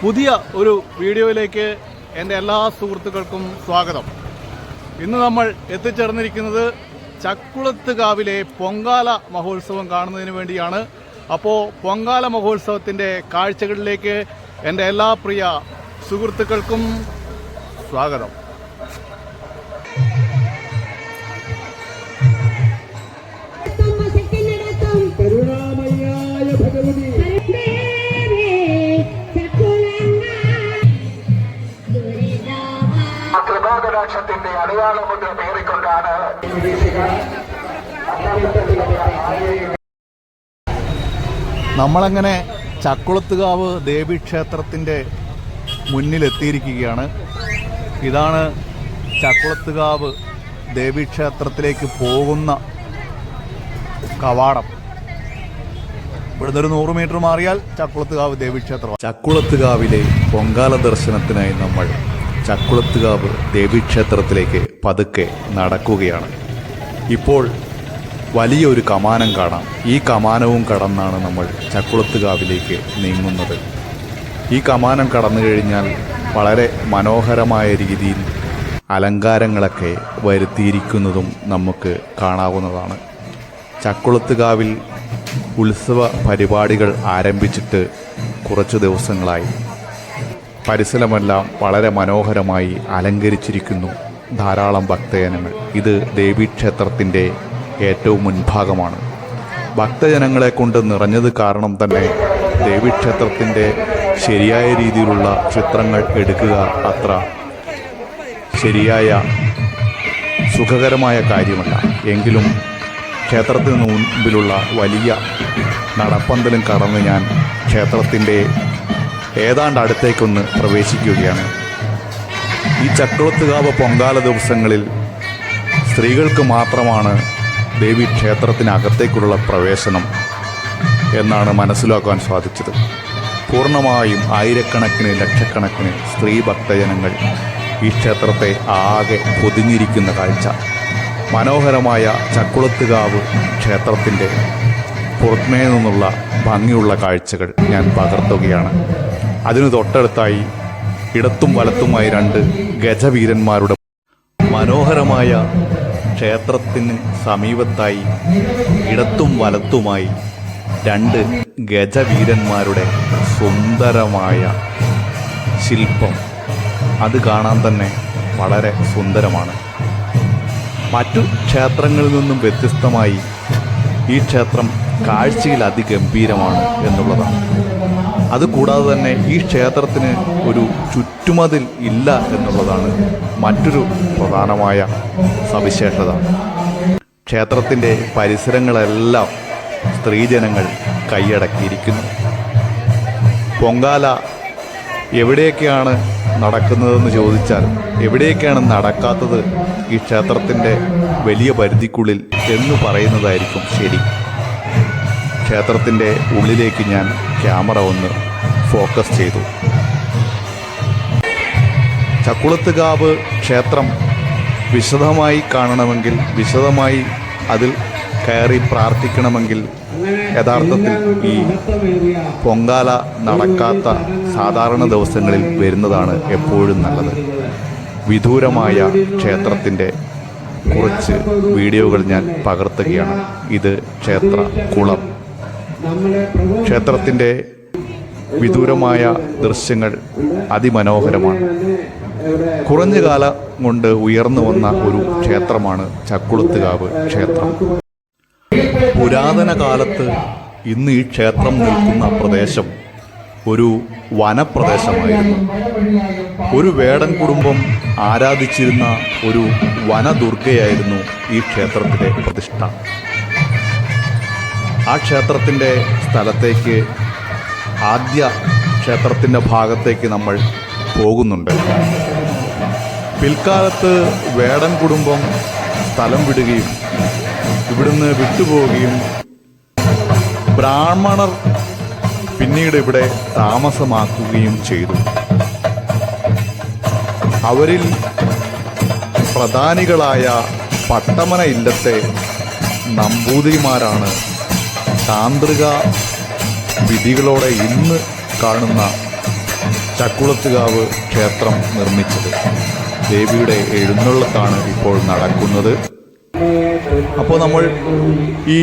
പുതിയ ഒരു വീഡിയോയിലേക്ക് എന്റെ എല്ലാ സുഹൃത്തുക്കൾക്കും സ്വാഗതം. ഇന്ന് നമ്മൾ എത്തിച്ചേർന്നിരിക്കുന്നത് ചക്കുളത്ത് കാവിലെ പൊങ്കാല മഹോത്സവം കാണുന്നതിന് വേണ്ടിയാണ്. അപ്പോൾ പൊങ്കാല മഹോത്സവത്തിന്റെ കാഴ്ചകളിലേക്ക് എന്റെ എല്ലാ പ്രിയ സുഹൃത്തുക്കൾക്കും സ്വാഗതം. കൃപാകടാക്ഷത്തിന്റെ അടയാളമുദ്ര പേറിക്കൊണ്ടാണ് നമ്മളങ്ങനെ ചക്കുളത്തുകാവ് ദേവീക്ഷേത്രത്തിന്റെ മുന്നിലെത്തിയിരിക്കുകയാണ്. ഇതാണ് ചക്കുളത്തുകാവ് ദേവീക്ഷേത്രത്തിലേക്ക് പോകുന്ന കവാടം. ഇവിടുന്ന് ഒരു നൂറ് മീറ്റർ മാറിയാൽ ചക്കുളത്തുകാവ് ദേവീക്ഷേത്രം ചക്കുളത്തുകാവിലെ പൊങ്കാല ദർശനത്തിനായി നമ്മൾ ചക്കുളത്തുകാവ് ദേവീക്ഷേത്രത്തിലേക്ക് പതുക്കെ നടക്കുകയാണ്. ഇപ്പോൾ വലിയൊരു കമാനം കാണാം. ഈ കമാനവും കടന്നാണ് നമ്മൾ ചക്കുളത്തുകാവിലേക്ക് നീങ്ങുന്നത്. ഈ കമാനം കടന്നു കഴിഞ്ഞാൽ വളരെ മനോഹരമായ രീതിയിൽ അലങ്കാരങ്ങളൊക്കെ വരുത്തിയിരിക്കുന്നതും നമുക്ക് കാണാവുന്നതാണ്. ചക്കുളത്തുകാവിൽ ഉത്സവ പരിപാടികൾ ആരംഭിച്ചിട്ട് കുറച്ച് ദിവസങ്ങളായി. പരിസരമെല്ലാം വളരെ മനോഹരമായി അലങ്കരിച്ചിരിക്കുന്നു ധാരാളം ഭക്തജനങ്ങൾ. ഇത് ദേവീക്ഷേത്രത്തിന്റെ ഏറ്റവും മുൻഭാഗമാണ്. ഭക്തജനങ്ങളെ കൊണ്ട് നിറഞ്ഞത് കാരണം തന്നെ ദേവീക്ഷേത്രത്തിന്റെ ശരിയായ രീതിയിലുള്ള ചിത്രങ്ങൾ എടുക്കുക അത്ര ശരിയായ സുഖകരമായ കാര്യമല്ല. എങ്കിലും ക്ഷേത്രത്തിന് മുൻപിലുള്ള വലിയ നടപ്പന്തലും കടന്ന് ഞാൻ ക്ഷേത്രത്തിന്റെ ഏതാണ്ട് അടുത്തേക്കൊന്ന് പ്രവേശിക്കുകയാണ്. ഈ ചക്രവത്തുകാവ് പൊങ്കാല ദിവസങ്ങളിൽ സ്ത്രീകൾക്ക് മാത്രമാണ് ദേവി ക്ഷേത്രത്തിനകത്തേക്കുള്ള പ്രവേശനം എന്നാണ് മനസ്സിലാക്കാൻ സാധിച്ചത്. പൂർണമായും ആയിരക്കണക്കിന് ലക്ഷക്കണക്കിന് സ്ത്രീ ഭക്തജനങ്ങൾ ഈ ക്ഷേത്രത്തെ ആകെ പൊതിഞ്ഞിരിക്കുന്ന കാഴ്ച. മനോഹരമായ ചക്കുളത്തുകാവ് ക്ഷേത്രത്തിന്റെ പുറമേ നിന്നുള്ള ഭംഗിയുള്ള കാഴ്ചകൾ ഞാൻ പകർത്തുകയാണ്. അതിനു തൊട്ടടുത്തായി ഇടത്തും വലത്തുമായി രണ്ട് ഗജവീരന്മാരുടെ മനോഹരമായ ക്ഷേത്രത്തിന് സമീപത്തായി ഇടത്തും വലത്തുമായി രണ്ട് ഗജവീരന്മാരുടെ സുന്ദരമായ ശില്പം. അത് കാണാൻ തന്നെ വളരെ സുന്ദരമാണ്. മറ്റു ക്ഷേത്രങ്ങളിൽ നിന്നും വ്യത്യസ്തമായി ഈ ക്ഷേത്രം കാഴ്ചയിൽ അതിഗംഭീരമാണ് എന്നുള്ളതാണ്. അതുകൂടാതെ തന്നെ ഈ ക്ഷേത്രത്തിന് ഒരു ചുറ്റുമതിൽ ഇല്ല എന്നുള്ളതാണ് മറ്റൊരു പ്രധാനമായ സവിശേഷത. ക്ഷേത്രത്തിന്റെ പരിസരങ്ങളെല്ലാം സ്ത്രീജനങ്ങൾ കൈയടക്കിയിരിക്കുന്നു. പൊങ്കാല എവിടെയൊക്കെയാണ് നടക്കുന്നതെന്ന് ചോദിച്ചാൽ എവിടെയൊക്കെയാണ് നടക്കാത്തത് ഈ ക്ഷേത്രത്തിന്റെ വലിയ പരിധിക്കുള്ളിൽ എന്ന് പറയുന്നതായിരിക്കും ശരി. ക്ഷേത്രത്തിന്റെ ഉള്ളിലേക്ക് ഞാൻ ക്യാമറ ഒന്ന് ഫോക്കസ് ചെയ്തു. ചക്കുളത്തുകാവ് ക്ഷേത്രം വിശദമായി കാണണമെങ്കിൽ വിശദമായി അതിൽ കയറി പ്രാർത്ഥിക്കണമെങ്കിൽ യഥാർത്ഥത്തിൽ ഈ പൊങ്കാല നടക്കാത്ത സാധാരണ ദിവസങ്ങളിൽ വരുന്നതാണ് എപ്പോഴും നല്ലത്. വിദൂരമായ ക്ഷേത്രത്തിന്റെ കുറച്ച് വീഡിയോകൾ ഞാൻ പകർത്തുകയാണ്. ഇത് ക്ഷേത്ര കുളം ക്ഷേത്രത്തിന്റെ വിദൂരമായ ദൃശ്യങ്ങൾ അതിമനോഹരമാണ്. കുറഞ്ഞ കാലം കൊണ്ട് ഉയർന്നു വന്ന ഒരു ക്ഷേത്രമാണ് ചക്കുളത്തുകാവ് ക്ഷേത്രം. പുരാതന കാലത്ത് ഇന്ന് ഈ ക്ഷേത്രം നിൽക്കുന്ന പ്രദേശം ഒരു വനപ്രദേശമായിരുന്നു. ഒരു വേടൻ കുടുംബം ആരാധിച്ചിരുന്ന ഒരു വനദുർഗയായിരുന്നു ഈ ക്ഷേത്രത്തിലെ പ്രതിഷ്ഠ. ആ ക്ഷേത്രത്തിന്റെ സ്ഥലത്തേക്ക് ആദ്യ ക്ഷേത്രത്തിന്റെ ഭാഗത്തേക്ക് നമ്മൾ പോകുന്നുണ്ട്. പിൽക്കാലത്ത് വേടൻ കുടുംബം സ്ഥലം വിടുകയും ഇവിടുന്ന് വിട്ടുപോവുകയും ബ്രാഹ്മണർ പിന്നീട് ഇവിടെ താമസമാക്കുകയും ചെയ്തു. അവരിൽ പ്രധാനികളായ പട്ടമന ഇല്ലത്തെ നമ്പൂതിരിമാരാണ് താന്ത്രിക വിധികളോടെ ഇന്ന് കാണുന്ന ചക്കുളത്തുകാവ് ക്ഷേത്രം നിർമ്മിച്ചത്. ദേവിയുടെ എഴുന്നള്ളത്താണ് ഇപ്പോൾ നടക്കുന്നത്. അപ്പോൾ നമ്മൾ ഈ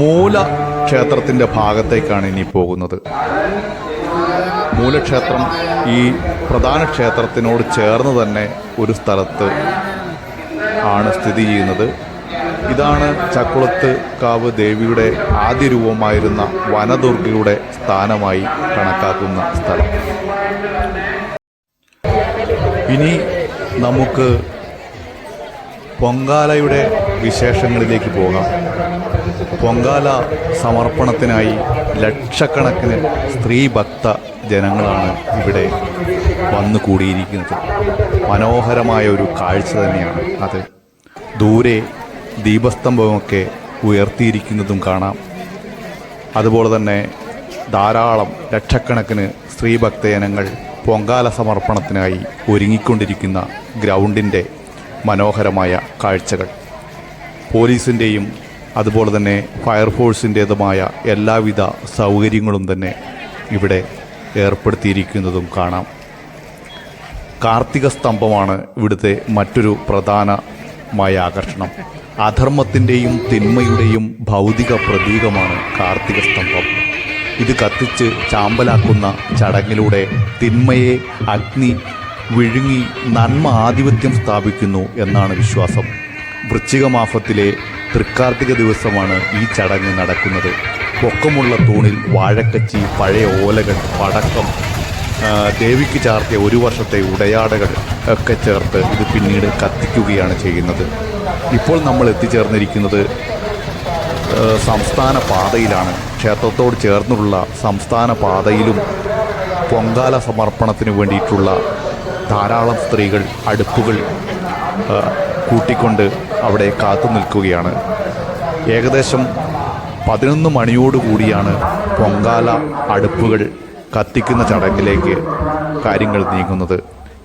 മൂല ക്ഷേത്രത്തിന്റെ ഭാഗത്തേക്കാണ് ഇനി പോകുന്നത്. മൂലക്ഷേത്രം ഈ പ്രധാന ക്ഷേത്രത്തിനോട് ചേർന്ന് തന്നെ ഒരു സ്ഥലത്ത് ആണ് സ്ഥിതി ചെയ്യുന്നത്. ഇതാണ് ചക്കുളത്ത് കാവ് ദേവിയുടെ ആദ്യ രൂപമായിരുന്ന വനദുർഗയുടെ സ്ഥാനമായി കണക്കാക്കുന്ന സ്ഥലം. ഇനി നമുക്ക് പൊങ്കാലയുടെ വിശേഷങ്ങളിലേക്ക് പോകാം. പൊങ്കാല സമർപ്പണത്തിനായി ലക്ഷക്കണക്കിന് സ്ത്രീ ഭക്ത ജനങ്ങളാണ് ഇവിടെ വന്നു കൂടിയിരിക്കുന്നത്. മനോഹരമായ ഒരു കാഴ്ച തന്നെയാണ് അത്. ദൂരെ ദീപസ്തംഭമൊക്കെ ഉയർത്തിയിരിക്കുന്നതും കാണാം. അതുപോലെ തന്നെ ധാരാളം ലക്ഷക്കണക്കിന് സ്ത്രീ ഭക്തജനങ്ങൾ പൊങ്കാല സമർപ്പണത്തിനായി ഒരുങ്ങിക്കൊണ്ടിരിക്കുന്ന ഗ്രൗണ്ടിന്റെ മനോഹരമായ കാഴ്ചകൾ. പോലീസിന്റെയും അതുപോലെ തന്നെ ഫയർഫോഴ്സിന്റേതുമായ എല്ലാവിധ സൗകര്യങ്ങളും തന്നെ ഇവിടെ ഏർപ്പെടുത്തിയിരിക്കുന്നതും കാണാം. കാർത്തിക സ്തംഭമാണ് ഇവിടുത്തെ മറ്റൊരു പ്രധാനമായ ആകർഷണം. അധർമ്മത്തിന്റെയും തിന്മയുടെയും ഭൗതിക പ്രതീകമാണ് കാർത്തിക സ്തംഭം. ഇത് കത്തിച്ച് ചാമ്പലാക്കുന്ന ചടങ്ങിലൂടെ തിന്മയെ അഗ്നി വിഴുങ്ങി നന്മ ആധിപത്യം സ്ഥാപിക്കുന്നു എന്നാണ് വിശ്വാസം. വൃശ്ചിക മാസത്തിലെ തൃക്കാർത്തിക ദിവസമാണ് ഈ ചടങ്ങ് നടക്കുന്നത്. പൊക്കമുള്ള തൂണിൽ വാഴക്കച്ചി പഴയ ഓലകൾ പടക്കം ദേവിക്ക് ചാർത്തിയ ഒരു വർഷത്തെ ഉടയാടകൾ ഒക്കെ ചേർത്ത് ഇത് പിന്നീട് കത്തിക്കുകയാണ് ചെയ്യുന്നത്. ഇപ്പോൾ നമ്മൾ എത്തിച്ചേർന്നിരിക്കുന്നത് സംസ്ഥാന പാതയിലാണ്. ക്ഷേത്രത്തോട് ചേർന്നുള്ള സംസ്ഥാന പാതയിലും പൊങ്കാല സമർപ്പണത്തിന് വേണ്ടിയിട്ടുള്ള ധാരാളം സ്ത്രീകൾ അടുപ്പുകൾ കൂട്ടിക്കൊണ്ട് അവിടെ കാത്തു നിൽക്കുകയാണ്. ഏകദേശം പതിനൊന്ന് മണിയോടുകൂടിയാണ് പൊങ്കാല അടുപ്പുകൾ കത്തിക്കുന്ന ചടങ്ങിലേക്ക് കാര്യങ്ങൾ നീങ്ങുന്നത്.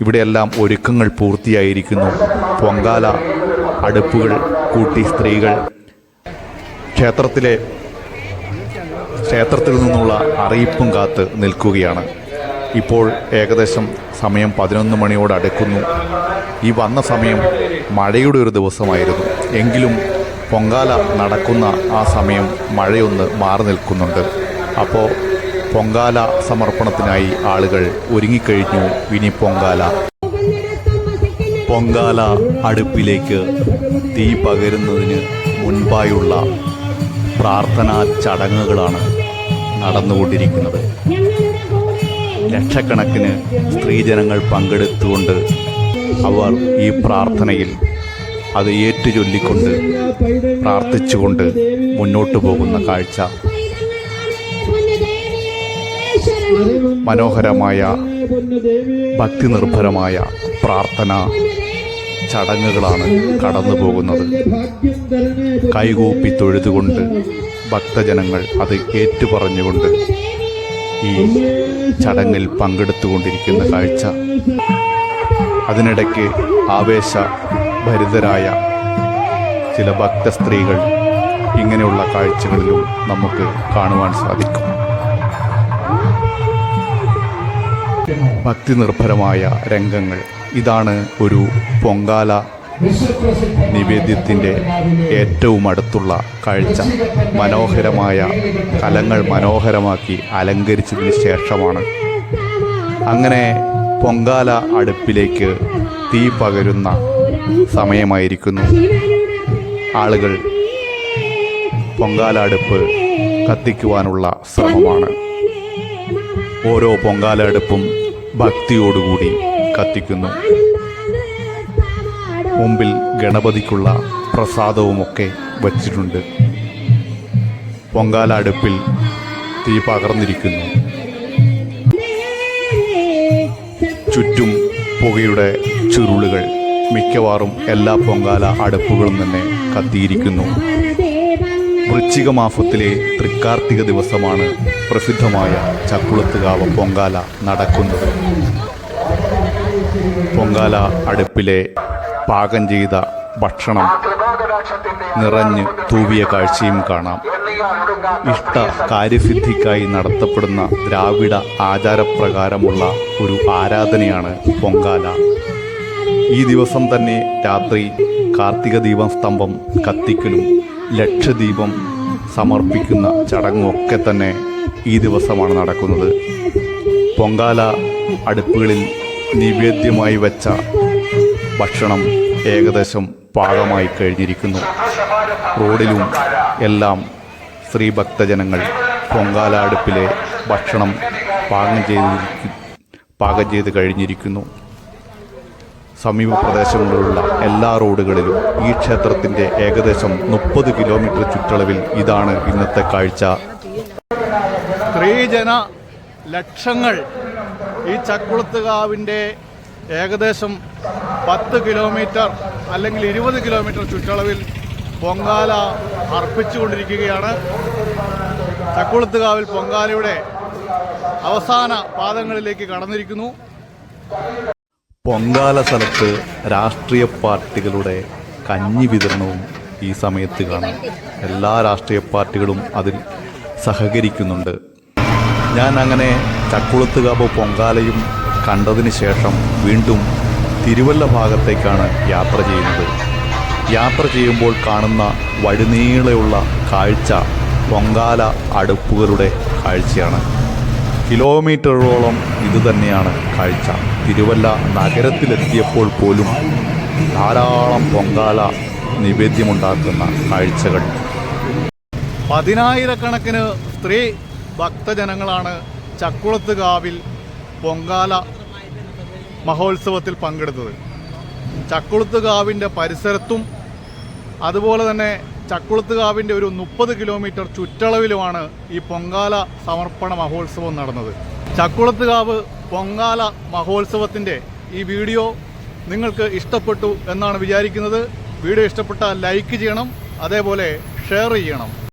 ഇവിടെയെല്ലാം ഒരുക്കങ്ങൾ പൂർത്തിയായിരിക്കുന്നു. പൊങ്കാല അടുപ്പുകൾ കൂട്ടി സ്ത്രീകൾ. ക്ഷേത്രത്തിലെ ക്ഷേത്രത്തിൽ നിന്നുള്ള അറിയിപ്പും കാത്ത് നിൽക്കുകയാണ്. ഇപ്പോൾ ഏകദേശം സമയം പതിനൊന്ന് മണിയോട് അടുക്കുന്നു. ഈ വന്ന സമയം മഴയുടെ ഒരു ദിവസമായിരുന്നു. എങ്കിലും പൊങ്കാല നടക്കുന്ന ആ സമയം മഴയൊന്ന് മാറി നിൽക്കുന്നുണ്ട്. അപ്പോൾ പൊങ്കാല സമർപ്പണത്തിനായി ആളുകൾ ഒരുങ്ങിക്കഴിഞ്ഞു. ഇനി പൊങ്കാല. പൊങ്കാല അടുപ്പിലേക്ക് തീ പകരുന്നതിന് മുൻപായുള്ള പ്രാർത്ഥനാ ചടങ്ങുകളാണ് നടന്നുകൊണ്ടിരിക്കുന്നത്. ലക്ഷക്കണക്കിന് സ്ത്രീജനങ്ങൾ പങ്കെടുത്തുകൊണ്ട് അവർ ഈ പ്രാർത്ഥനയിൽ അത് ഏറ്റുചൊല്ലിക്കൊണ്ട് പ്രാർത്ഥിച്ചുകൊണ്ട് മുന്നോട്ടു പോകുന്ന കാഴ്ച. മനോഹരമായ ഭക്തി നിർഭരമായ പ്രാർത്ഥന ചടങ്ങുകളാണ് കടന്നു പോകുന്നത് കൈകൂപ്പി തൊഴുതുകൊണ്ട് ഭക്തജനങ്ങൾ അത് ഏറ്റുപറഞ്ഞുകൊണ്ട് ഈ ചടങ്ങിൽ പങ്കെടുത്തുകൊണ്ടിരിക്കുന്ന കാഴ്ച. അതിനിടയ്ക്ക് ആവേശഭരിതരായ ചില ഭക്ത സ്ത്രീകൾ ഇങ്ങനെയുള്ള കാഴ്ചകളിലും നമുക്ക് കാണുവാൻ സാധിക്കും. ഭക്തി നിർഭരമായ രംഗങ്ങൾ. ഇതാണ് ഒരു പൊങ്കാല നിവേദ്യത്തിന്റെ ഏറ്റവും അടുത്തുള്ള കാഴ്ച. മനോഹരമായ കലങ്ങൾ മനോഹരമാക്കി അലങ്കരിച്ചതിന് ശേഷമാണ്. അങ്ങനെ പൊങ്കാല അടുപ്പിലേക്ക് തീ പകരുന്ന സമയമായിരിക്കുന്നു. ആളുകൾ പൊങ്കാല അടുപ്പ് കത്തിക്കുവാനുള്ള ശ്രമമാണ്. ഓരോ പൊങ്കാല അടുപ്പും ഭക്തിയോടുകൂടി കത്തിക്കുന്നു. മുമ്പിൽ ഗണപതിക്കുള്ള പ്രസാദവുമൊക്കെ വച്ചിട്ടുണ്ട്. പൊങ്കാല അടുപ്പിൽ തീ പകർന്നിരിക്കുന്നു. ചുറ്റും പുകയുടെ ചുരുളുകൾ മിക്കവാറും എല്ലാ പൊങ്കാല അടുപ്പുകളും തന്നെ കത്തിയിരിക്കുന്നു. വൃശ്ചിക മാസത്തിലെ തൃക്കാർത്തിക ദിവസമാണ് പ്രസിദ്ധമായ ചക്കുളത്തുകാവ് പൊങ്കാല നടക്കുന്നത്. പൊങ്കാല അടുപ്പിലെ പാകം ചെയ്ത ഭക്ഷണം നിറഞ്ഞ് തൂവിയ കാഴ്ചയും കാണാം. ഇഷ്ട കാര്യസിദ്ധിക്കായി നടത്തപ്പെടുന്ന ദ്രാവിഡ ആചാരപ്രകാരമുള്ള ഒരു ആരാധനയാണ് പൊങ്കാല. ഈ ദിവസം തന്നെ രാത്രി കാർത്തിക ദീപം സ്തംഭം കത്തിക്കലും ലക്ഷദീപം സമർപ്പിക്കുന്ന ചടങ്ങൊക്കെ തന്നെ ഈ ദിവസമാണ് നടക്കുന്നത്. പൊങ്കാല അടുപ്പുകളിൽ നിവേദ്യമായി വെച്ച ഭക്ഷണം ഏകദേശം പാകമായി കഴിഞ്ഞിരിക്കുന്നു. റോഡിലും എല്ലാം സ്ത്രീ ഭക്തജനങ്ങൾ പൊങ്കാല അടുപ്പിലെ ഭക്ഷണം പാകം ചെയ്ത് പാകം ചെയ്ത് കഴിഞ്ഞിരിക്കുന്നു. സമീപ പ്രദേശങ്ങളിലുള്ള എല്ലാ റോഡുകളിലും ഈ ക്ഷേത്രത്തിന്റെ ഏകദേശം മുപ്പത് കിലോമീറ്റർ ചുറ്റളവിൽ ഇതാണ് ഇന്നത്തെ കാഴ്ച. സ്ത്രീജന ലക്ഷങ്ങൾ ഈ ചക്കുളത്തുകാവിന്റെ ഏകദേശം പത്ത് കിലോമീറ്റർ അല്ലെങ്കിൽ ഇരുപത് കിലോമീറ്റർ ചുറ്റളവിൽ പൊങ്കാല അർപ്പിച്ചുകൊണ്ടിരിക്കുകയാണ്. ചക്കുളത്തുകാവിൽ പൊങ്കാലയുടെ അവസാന പാദങ്ങളിലേക്ക് കടന്നിരിക്കുന്നു. പൊങ്കാല സ്ഥലത്ത് രാഷ്ട്രീയ പാർട്ടികളുടെ കഞ്ഞി വിതരണവും ഈ സമയത്ത് കാണാം. എല്ലാ രാഷ്ട്രീയ പാർട്ടികളും അതിൽ സഹകരിക്കുന്നുണ്ട്. ഞാൻ അങ്ങനെ ചക്കുളത്തുകാവ് പൊങ്കാലയും കണ്ടതിന് ശേഷം വീണ്ടും തിരുവല്ല ഭാഗത്തേക്കാണ് യാത്ര ചെയ്യുന്നത്. യാത്ര ചെയ്യുമ്പോൾ കാണുന്ന വഴുനീളയുള്ള കാഴ്ച പൊങ്കാല അടുപ്പുകളുടെ കാഴ്ചയാണ്. കിലോമീറ്ററോളം ഇതുതന്നെയാണ് കാഴ്ച. തിരുവല്ല നഗരത്തിലെത്തിയപ്പോൾ പോലും ധാരാളം പൊങ്കാല നിവേദ്യമുണ്ടാക്കുന്ന കാഴ്ചകൾ. പതിനായിരക്കണക്കിന് സ്ത്രീ ഭക്തജനങ്ങളാണ് ചക്കുളത്ത് കാവിൽ പൊങ്കാല മഹോത്സവത്തിൽ പങ്കെടുത്തത്. ചക്കുളത്ത് കാവിന്റെ പരിസരത്തും അതുപോലെ തന്നെ ചക്കുളത്ത് കാവിന്റെ ഒരു മുപ്പത് കിലോമീറ്റർ ചുറ്റളവിലുമാണ് ഈ പൊങ്കാല സമർപ്പണ മഹോത്സവം നടന്നത്. ചക്കുളത്തുകാവ് പൊങ്കാല മഹോത്സവത്തിന്റെ ഈ വീഡിയോ നിങ്ങൾക്ക് ഇഷ്ടപ്പെട്ടു എന്നാണ് വിചാരിക്കുന്നത്. വീഡിയോ ഇഷ്ടപ്പെട്ടാൽ ലൈക്ക് ചെയ്യണം അതേപോലെ ഷെയർ ചെയ്യണം.